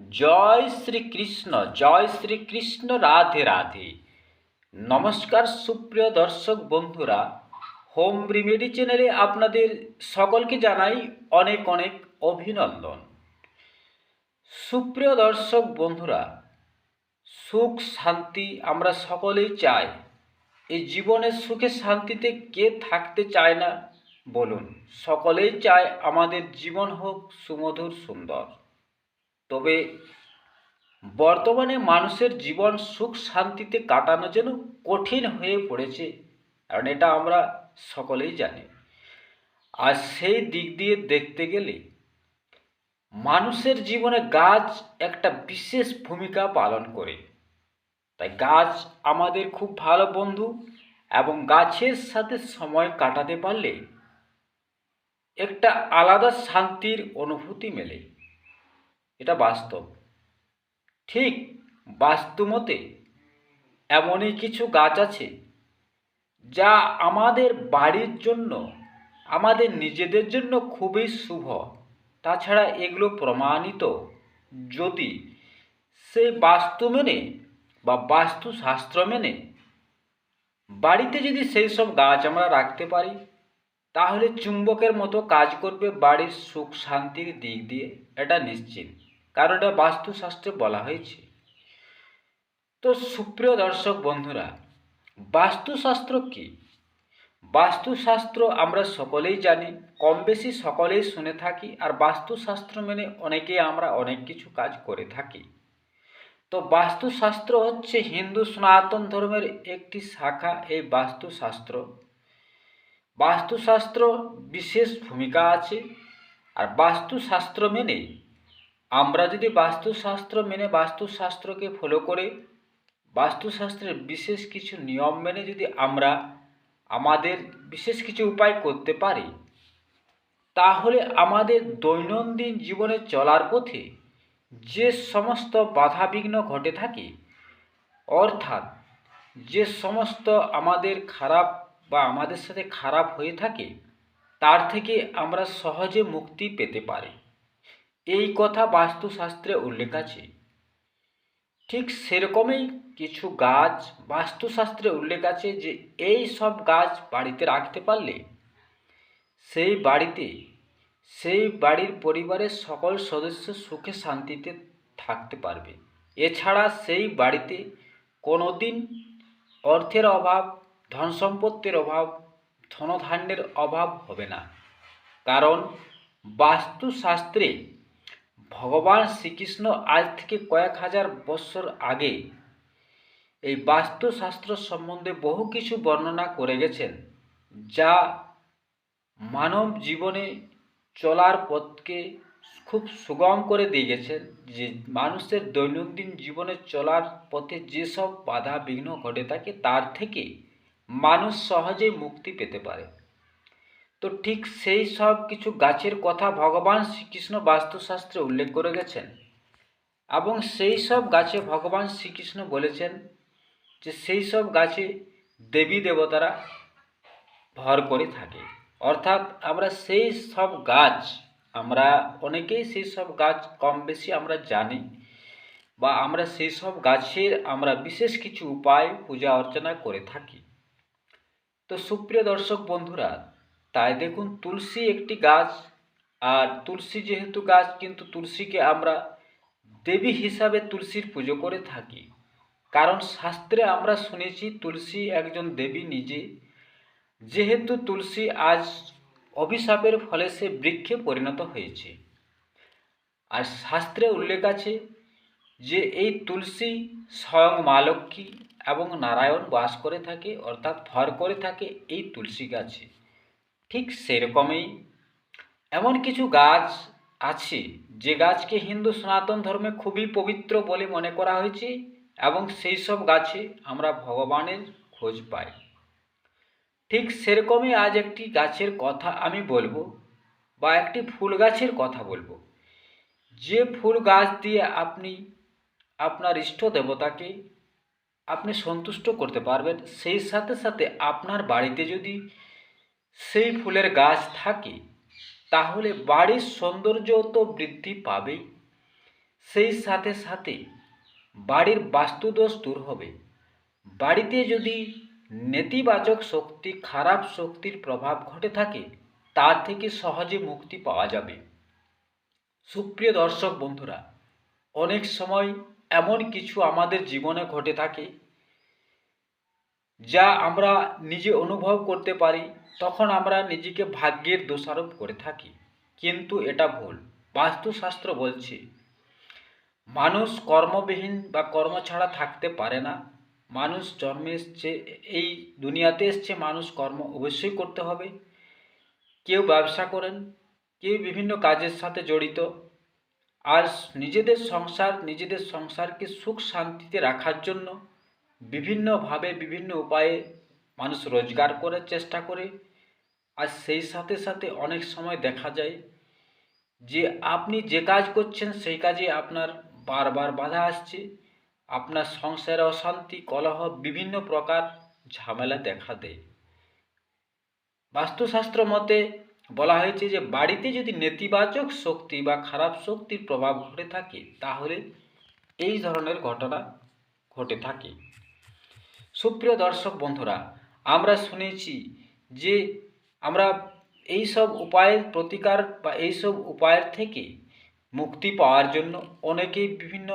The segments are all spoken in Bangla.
জয় শ্রীকৃষ্ণ জয় শ্রীকৃষ্ণ রাধে রাধে। নমস্কার সুপ্রিয় দর্শক বন্ধুরা, হোম রিমেডি চ্যানেলে আপনাদের সকলকে জানাই অনেক অনেক অভিনন্দন। সুপ্রিয় দর্শক বন্ধুরা, সুখ, শান্তি আমরা সকলেই চাই। এই জীবনের সুখে, শান্তিতে কে থাকতে চায় না, বলুন। সকলেই চায় আমাদের জীবন হোক সুমধুর, সুন্দর। তবে বর্তমানে মানুষের জীবন সুখ শান্তিতে কাটানো যেন কঠিন হয়ে পড়েছে, কারণ এটা আমরা সকলেই জানি। আর সেই দিক দিয়ে দেখতে গেলে মানুষের জীবনে গাছ একটা বিশেষ ভূমিকা পালন করে। তাই গাছ আমাদের খুব ভালো বন্ধু এবং গাছের সাথে সময় কাটাতে পারলে একটা আলাদা শান্তির অনুভূতি মেলে। এটা বাস্তব। ঠিক বাস্তুমতে এমনই কিছু গাছ আছে যা আমাদের বাড়ির জন্য, আমাদের নিজেদের জন্য খুবই শুভ। তাছাড়া এগুলো প্রমাণিত যদি সেই বাস্তু মেনে বা বাস্তুশাস্ত্র মেনে বাড়িতে যদি সেই সব গাছ আমরা রাখতে পারি, তাহলে চুম্বকের মতো কাজ করবে বাড়ির সুখ শান্তির দিক দিয়ে, এটা নিশ্চিত। কারণ এটা বাস্তুশাস্ত্রে বলা হয়েছে। তো সুপ্রিয় দর্শক বন্ধুরা, বাস্তুশাস্ত্র কি? বাস্তুশাস্ত্র আমরা সকলেই জানি কম বেশি সকলেই শুনে থাকি, আর বাস্তুশাস্ত্র মেনে অনেকেই আমরা অনেক কিছু কাজ করে থাকি। তো বাস্তুশাস্ত্র হচ্ছে হিন্দু সনাতন ধর্মের একটি শাখা এই বাস্তুশাস্ত্র। বাস্তুশাস্ত্র বিশেষ ভূমিকা আছে, আর বাস্তুশাস্ত্র মেনে আমরা যদি বাস্তুশাস্ত্র মেনে বাস্তুশাস্ত্রকে ফলো করে, বাস্তুশাস্ত্রের বিশেষ কিছু নিয়ম মেনে যদি আমরা আমাদের বিশেষ কিছু উপায় করতে পারি, তাহলে আমাদের দৈনন্দিন জীবনে চলার পথে যে সমস্ত বাধাবিঘ্ন ঘটে থাকে, অর্থাৎ যে সমস্ত আমাদের খারাপ বা আমাদের সাথে খারাপ হয়ে থাকে, তার থেকে আমরা সহজে মুক্তি পেতে পারি। এই কথা বাস্তুশাস্ত্রে উল্লেখ আছে। ঠিক সেরকমই কিছু গাছ বাস্তুশাস্ত্রে উল্লেখ আছে যে, এই সব গাছ বাড়িতে রাখতে পারলে সেই বাড়িতে, সেই বাড়ির পরিবারের সকল সদস্য সুখে শান্তিতে থাকতে পারবে। এছাড়া সেই বাড়িতে কোনো দিন অর্থের অভাব ধন সম্পত্তির অভাব, ধনধান্যের অভাব হবে না। কারণ বাস্তুশাস্ত্রে ভগবান শ্রীকৃষ্ণ আজ থেকে কয়েক হাজার বছর আগে এই বাস্তুশাস্ত্র সম্বন্ধে বহু কিছু বর্ণনা করে গেছেন, যা মানব জীবনে চলার পথকে খুব সুগম করে দিয়ে গেছেন, যে মানুষের দৈনন্দিন জীবনে চলার পথে যেসব বাধা বিঘ্ন ঘটে থাকে, তার থেকে মানুষ সহজেই মুক্তি পেতে পারে। তো ঠিক সেই সব কিছু গাছের কথা ভগবান শ্রীকৃষ্ণ বাস্তুশাস্ত্রে উল্লেখ করে গেছেন এবং সেই সব গাছে ভগবান শ্রীকৃষ্ণ বলেছেন যে সেই সব গাছে দেবী দেবতারা ভর করে থাকে। অর্থাৎ আমরা সেই সব গাছ, আমরা অনেকেই সেই সব গাছ কম বেশি আমরা জানি বা আমরা সেই সব গাছের আমরা বিশেষ কিছু উপায় পূজা অর্চনা করে থাকি। তো সুপ্রিয় দর্শক বন্ধুরা তাই দেখুন, তুলসী একটি গাছ, আর তুলসী যেহেতু গাছ, কিন্তু তুলসীকে আমরা দেবী হিসাবে তুলসীর পুজো করে থাকি। কারণ শাস্ত্রে আমরা শুনেছি, তুলসী একজন দেবী নিজে। যেহেতু তুলসী আজ অভিশাপের ফলে সে বৃক্ষে পরিণত হয়েছে। আর শাস্ত্রে উল্লেখ আছে যে, এই তুলসী স্বয়ং মা লক্ষ্মী এবং নারায়ণ বাস করে থাকে, অর্থাৎ ভর করে থাকে এই তুলসী গাছে। ঠিক সেরকমই এমন কিছু গাছ আছে যে গাছকে হিন্দু সনাতন ধর্মে খুবই পবিত্র বলে মনে করা হয়েছে এবং সেই সব গাছে আমরা ভগবানের খোঁজ পাই। ঠিক সেরকমই আজ একটি গাছের কথা আমি বলব বা একটি ফুল গাছের কথা বলব। যে ফুল গাছ দিয়ে আপনি আপনার ইষ্ট দেবতাকে আপনি সন্তুষ্ট করতে পারবেন, সেই সাথে সাথে আপনার বাড়িতে যদি সেই ফুলের গাছ থাকে, তাহলে বাড়ির সৌন্দর্য তো বৃদ্ধি পাবেই সেই সাথে সাথে বাড়ির বাস্তুদোষ দূর হবে। বাড়িতে যদি নেতিবাচক শক্তি, খারাপ শক্তির প্রভাব ঘটে থাকে, তার থেকে সহজে মুক্তি পাওয়া যাবে। সুপ্রিয় দর্শক বন্ধুরা, অনেক সময় এমন কিছু আমাদের জীবনে ঘটে থাকে যা আমরা নিজে অনুভব করতে পারি, তখন আমরা নিজেকে ভাগ্যের দোষারোপ করে থাকি। কিন্তু এটা ভুল। বাস্তুশাস্ত্র বলছে, মানুষ কর্মবিহীন বা কর্ম ছাড়া থাকতে পারে না। মানুষ জন্মে এসছে, এই দুনিয়াতে এসছে, মানুষ কর্ম অবশ্যই করতে হবে। কেউ ব্যবসা করেন, কেউ বিভিন্ন কাজের সাথে জড়িত। আর নিজেদের সংসার, নিজেদের সংসারকে সুখ শান্তিতে রাখার জন্য বিভিন্নভাবে বিভিন্ন উপায়ে মানুষ রোজগার করার চেষ্টা করে। আর সেই সাথে সাথে অনেক সময় দেখা যায় যে আপনি যে কাজ করছেন সেই কাজে আপনার বারবার বাধা আসছে। আপনার সংসারে অশান্তি, কলহ বিভিন্ন প্রকার ঝামেলা দেখা দেয়। বাস্তুশাস্ত্র মতে বলা হয়েছে যে বাড়িতে যদি নেতিবাচক শক্তি বা খারাপ শক্তির প্রভাব ঘটে থাকে, তাহলে এই ধরনের ঘটনা ঘটে থাকে। সুপ্রিয় দর্শক বন্ধুরা, আমরা শুনেছি যে আমরা এই সব উপায়ের প্রতিকার বা এই সব উপায়ের থেকে মুক্তি পাওয়ার জন্য অনেকেই বিভিন্ন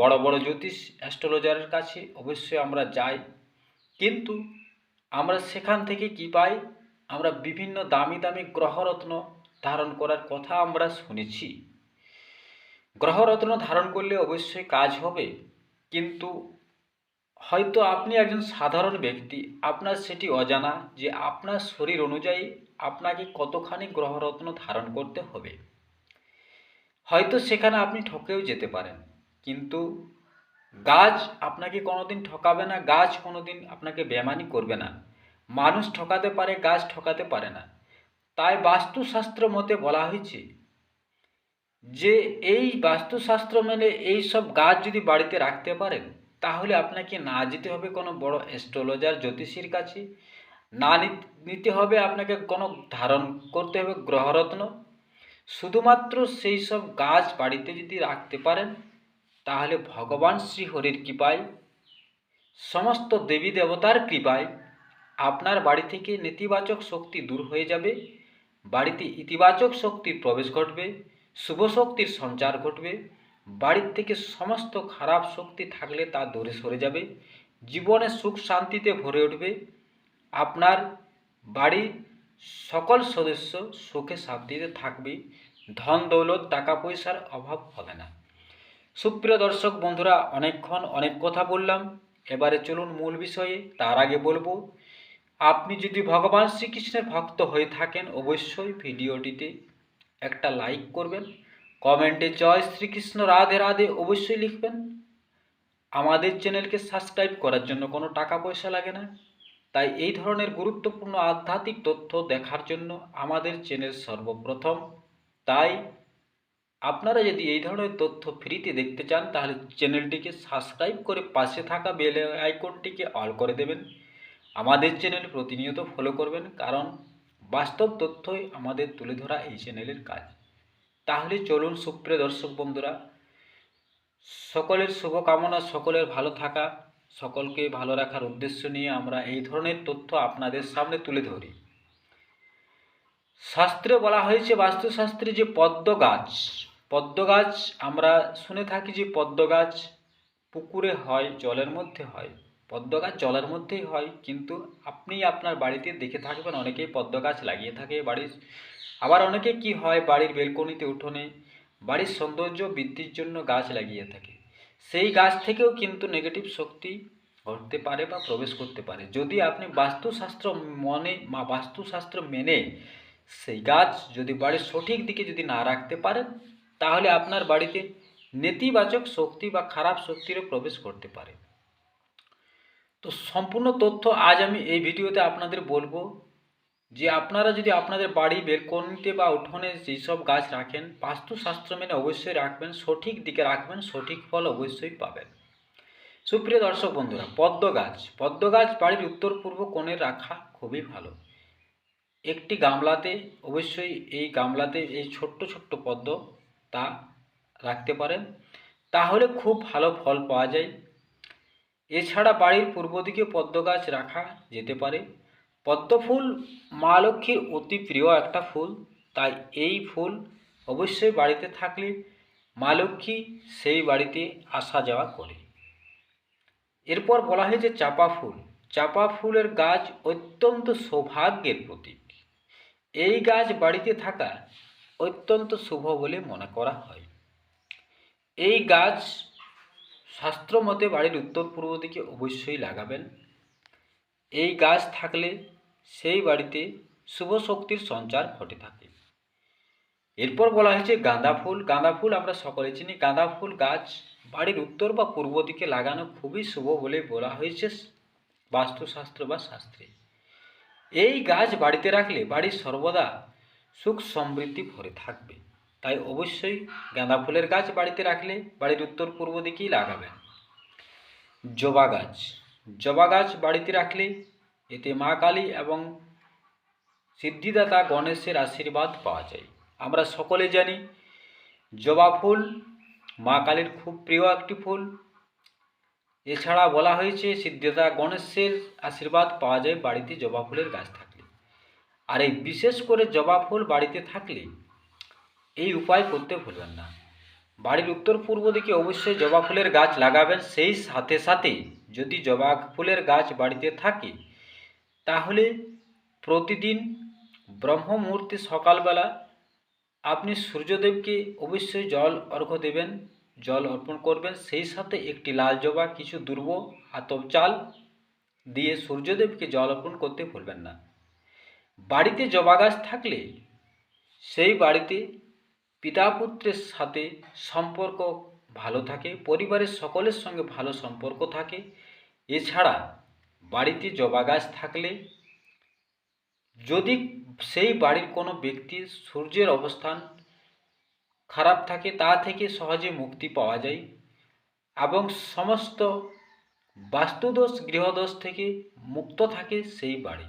বড় বড় জ্যোতিষ অ্যাস্ট্রোলজারের কাছে অবশ্যই আমরা যাই। কিন্তু আমরা সেখান থেকে কি পাই? আমরা বিভিন্ন দামি দামি গ্রহরত্ন ধারণ করার কথা আমরা শুনেছি। গ্রহরত্ন ধারণ করলে অবশ্যই কাজ হবে, কিন্তু হয়তো আপনি একজন সাধারণ ব্যক্তি। আপনার সেটি অজানা যে আপনার শরীর অনুযায়ী আপনাকে কতখানি গ্রহরত্ন ধারণ করতে হবে। হয়তো সেখানে আপনি ঠকেও যেতে পারেন, কিন্তু গাছ আপনাকে কোনোদিন ঠকাবে না, গাছ কোনোদিন আপনাকে বেমানি করবে না। মানুষ ঠকাতে পারে, গাছ ঠকাতে পারে না। তাই বাস্তুশাস্ত্র মতে বলা হয়েছে যে এই বাস্তুশাস্ত্র মেনে এই সব গাছ যদি বাড়িতে রাখতে পারেন তাহলে আপনাকে না যেতে হবে কোনো বড় অ্যাস্ট্রোলজার জ্যোতিষীর কাছে। না নিতে হবে আপনাকে কোনো ধারণ করতে হবে গ্রহরত্ন। শুধুমাত্র সেই সব গাছ বাড়িতে যদি রাখতে পারেন, তাহলে ভগবান শ্রীহরির কৃপায়, সমস্ত দেবী দেবতার কৃপায় আপনার বাড়ি থেকে নেতিবাচক শক্তি দূর হয়ে যাবে। বাড়িতে ইতিবাচক শক্তির প্রবেশ ঘটবে, শুভ শক্তির সঞ্চার ঘটবে। বাড়ির থেকে সমস্ত খারাপ শক্তি থাকলে তা দূরে সরে যাবে, জীবনে সুখ শান্তিতে ভরে উঠবে। আপনার বাড়ির সকল সদস্য সুখে শান্তিতে থাকবে, ধন দৌলত, টাকা পয়সার অভাব হবে না। সুপ্রিয় দর্শক বন্ধুরা, অনেকক্ষণ অনেক কথা বললাম। এবারে চলুন মূল বিষয়ে, তার আগে বলব, আপনি যদি ভগবান শ্রীকৃষ্ণের ভক্ত হয়ে থাকেন, অবশ্যই ভিডিওটিতে একটা লাইক করবেন। কমেন্টে জয় শ্রীকৃষ্ণ, রাধে রাধে অবশ্যই লিখবেন। আমাদের চ্যানেলকে সাবস্ক্রাইব করার জন্য কোনো টাকা পয়সা লাগে না। তাই এই ধরনের গুরুত্বপূর্ণ আধ্যাত্মিক তথ্য দেখার জন্য আমাদের চ্যানেল সর্বপ্রথম। তাই আপনারা যদি এই ধরনের তথ্য ফ্রিতে দেখতে চান, তাহলে চ্যানেলটিকে সাবস্ক্রাইব করে পাশে থাকা বেল আইকনটিকে অল করে দেবেন। আমাদের চ্যানেল প্রতিনিয়ত ফলো করবেন, কারণ বাস্তব তথ্যই আমাদের তুলে ধরা এই চ্যানেলের কাজ। তাহলে চলুন সুপ্রিয় দর্শক বন্ধুরা, সকলের শুভকামনা, সকলের ভালো থাকা, সকলকে ভালো রাখার উদ্দেশ্য নিয়ে আমরা এই ধরনের তথ্য আপনাদের সামনে তুলে ধরি। শাস্ত্রে বলা হয়েছে, বাস্তুশাস্ত্রে যে পদ্ম গাছ পদ্ম গাছ আমরা শুনে থাকি যে পদ্ম গাছ পুকুরে হয়, জলের মধ্যে হয়। পদ্ম গাছ জলের মধ্যেই হয়, কিন্তু আপনি আপনার বাড়িতে দেখে থাকবেন, অনেকেই পদ্ম গাছ লাগিয়ে থাকে বাড়ির আবার অনেকে কি হয়, বাড়ির বেলকনিতে উঠোনে বাড়ির সৌন্দর্য বৃদ্ধির জন্য গাছ লাগিয়ে থাকে। সেই গাছ থেকেও কিন্তু নেগেটিভ শক্তি ঘটতে পারে বা প্রবেশ করতে পারে। যদি আপনি বাস্তুশাস্ত্র মনে বা বাস্তুশাস্ত্র মেনে সেই গাছ যদি বাড়ির সঠিক দিকে যদি না রাখতে পারেন, তাহলে আপনার বাড়িতে নেতিবাচক শক্তি বা খারাপ শক্তিরও প্রবেশ করতে পারে। তো সম্পূর্ণ তথ্য আজ আমি এই ভিডিওতে আপনাদের বলব। যে আপনারা যদি আপনাদের বাড়ি বেলকনিতে বা উঠোনে যেসব গাছ রাখেন, বাস্তুশাস্ত্র মেনে অবশ্যই রাখবেন, সঠিক দিকে রাখবেন, সঠিক ফল অবশ্যই পাবেন। সুপ্রিয় দর্শক বন্ধুরা, পদ্ম গাছ। পদ্ম গাছ বাড়ির উত্তর পূর্ব কোণে রাখা খুবই ভালো। একটি গামলাতে, অবশ্যই এই গামলাতে এই ছোট্ট ছোট্ট পদ্ম তা রাখতে পারেন। তাহলে খুব ভালো ফল পাওয়া যায়। এছাড়া বাড়ির পূর্ব দিকে পদ্ম গাছ রাখা যেতে পারে। পদ্ম ফুল মা লক্ষ্মীর অতি প্রিয় একটা ফুল, তাই এই ফুল অবশ্যই বাড়িতে থাকলে মা লক্ষ্মী সেই বাড়িতে আসা যাওয়া করে। এরপর বলা হয়েছে চাপা ফুল। চাপা ফুলের গাছ অত্যন্ত সৌভাগ্যের প্রতীক। এই গাছ বাড়িতে থাকা অত্যন্ত শুভ বলে মনে করা হয়। এই গাছ শাস্ত্র মতে বাড়ির উত্তর পূর্ব দিকে অবশ্যই লাগাবেন। এই গাছ থাকলে সেই বাড়িতে শুভ শক্তির সঞ্চার ঘটে থাকে। এরপর বলা হয়েছে গাঁদা ফুল। গাঁদা ফুল আমরা সকলে চিনি। গাঁদা ফুল গাছ বাড়ির উত্তর বা পূর্ব দিকে লাগানো খুবই শুভ বলে বলা হয়েছে বাস্তুশাস্ত্র বা শাস্ত্রে। এই গাছ বাড়িতে রাখলে বাড়ির সর্বদা সুখ সমৃদ্ধি ভরে থাকবে। তাই অবশ্যই গাঁদা ফুলের গাছ বাড়িতে রাখলে বাড়ির উত্তর পূর্ব দিকেই লাগাবেন। জবা গাছ। জবা গাছ বাড়িতে রাখলে এতে মা কালী এবং সিদ্ধিদাতা গণেশের আশীর্বাদ পাওয়া যায়। আমরা সকলে জানি, জবা ফুল মা কালীর খুব প্রিয় একটি ফুল। এছাড়া বলা হয়েছে, সিদ্ধিদাতা গণেশের আশীর্বাদ পাওয়া যায় বাড়িতে জবা ফুলের গাছ থাকলে। আর এই বিশেষ করে জবা ফুল বাড়িতে থাকলে এই উপায় করতে ভুলবেন না। বাড়ির উত্তর পূর্ব দিকে অবশ্যই জবা ফুলের গাছ লাগাবেন। সেই সাথে সাথে যদি জবা ফুলের গাছ বাড়িতে থাকে তাহলে প্রতিদিন ব্রহ্ম মুহূর্তে সকালবেলা আপনি সূর্যদেবকে অবশ্যই জল অর্ঘ্য দেবেন, জল অর্পণ করবেন। সেই সাথে একটি লাল জবা, কিছু দুর্ব আতপ চাল দিয়ে সূর্যদেবকে জল অর্পণ করতে ভুলবেন না। বাড়িতে জবা গাছ থাকলে সেই বাড়িতে পিতা পুত্রের সাথে সম্পর্ক ভালো থাকে, পরিবারের সকলের সঙ্গে ভালো সম্পর্ক থাকে। এছাড়া বাড়িতে জবা গাছ থাকলে, যদি সেই বাড়ির কোনো ব্যক্তির সূর্যের অবস্থান খারাপ থাকে, তা থেকে সহজে মুক্তি পাওয়া যায় এবং সমস্ত বাস্তুদোষ, গৃহদোষ থেকে মুক্ত থাকে সেই বাড়ি।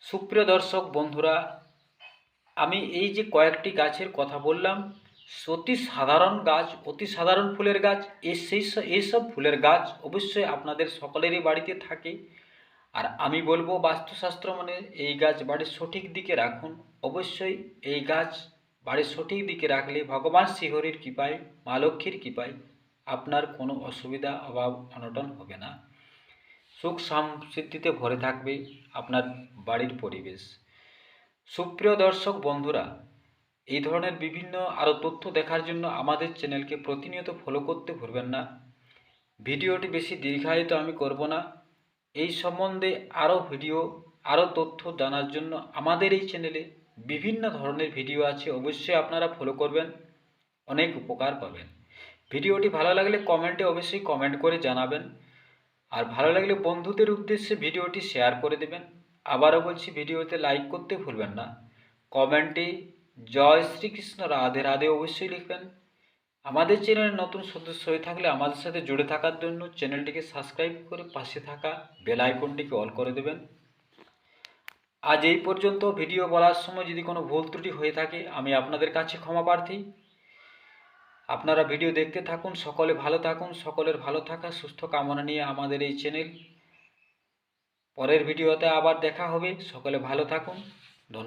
সুপ্রিয় দর্শক, বন্ধুরা, আমি এই যে কয়েকটি গাছের কথা বললাম অতি সাধারণ গাছ, অতি সাধারণ ফুলের গাছ এই সেই এইসব ফুলের গাছ অবশ্যই আপনাদের সকলেরই বাড়িতে থাকে। আর আমি বলব বাস্তুশাস্ত্র মানে এই গাছ বাড়ির সঠিক দিকে রাখুন। অবশ্যই এই গাছ বাড়ির সঠিক দিকে রাখলে ভগবান শ্রীহরির কৃপায়, মা লক্ষ্মীর কৃপায় আপনার কোনো অসুবিধা, অভাব, অনটন হবে না। সুখ সমৃদ্ধিতে ভরে থাকবে আপনার বাড়ির পরিবেশ। সুপ্রিয় দর্শক বন্ধুরা এই ধরনের বিভিন্ন আরও তথ্য দেখার জন্য আমাদের চ্যানেলকে প্রতিনিয়ত ফলো করতে ভুলবেন না। ভিডিওটি বেশি দীর্ঘায়িত আমি করব না। এই সম্বন্ধে আরও ভিডিও আরও তথ্য জানার জন্য আমাদের এই চ্যানেলে বিভিন্ন ধরনের ভিডিও আছে, অবশ্যই আপনারা ফলো করবেন, অনেক উপকার পাবেন। ভিডিওটি ভালো লাগলে কমেন্টে অবশ্যই কমেন্ট করে জানাবেন। আর ভালো লাগলে বন্ধুদের উদ্দেশ্যে ভিডিওটি শেয়ার করে দেবেন। আবারও বলছি, ভিডিওতে লাইক করতে ভুলবেন না। কমেন্টে জয় শ্রীকৃষ্ণ, রাধে রাধে অবশ্যই লিখবেন। আমাদের চ্যানেলের নতুন সদস্য হয়ে থাকলে আমাদের সাথে জুড়ে থাকার জন্য চ্যানেলটিকে সাবস্ক্রাইব করে পাশে থাকা বেল আইকনটিকে অল করে দেবেন। আজ এই পর্যন্ত ভিডিও বলার সময় যদি কোনো ভুল ত্রুটি হয়ে থাকে, আমি আপনাদের কাছে ক্ষমা প্রার্থী। আপনারা ভিডিও দেখতে থাকুন, সকলে ভালো থাকুন, সকলের ভালো থাকা, সুস্থ কামনা নিয়ে আমাদের এই চ্যানেল। পরের ভিডিওতে আবার দেখা হবে, সকলে ভালো থাকুন।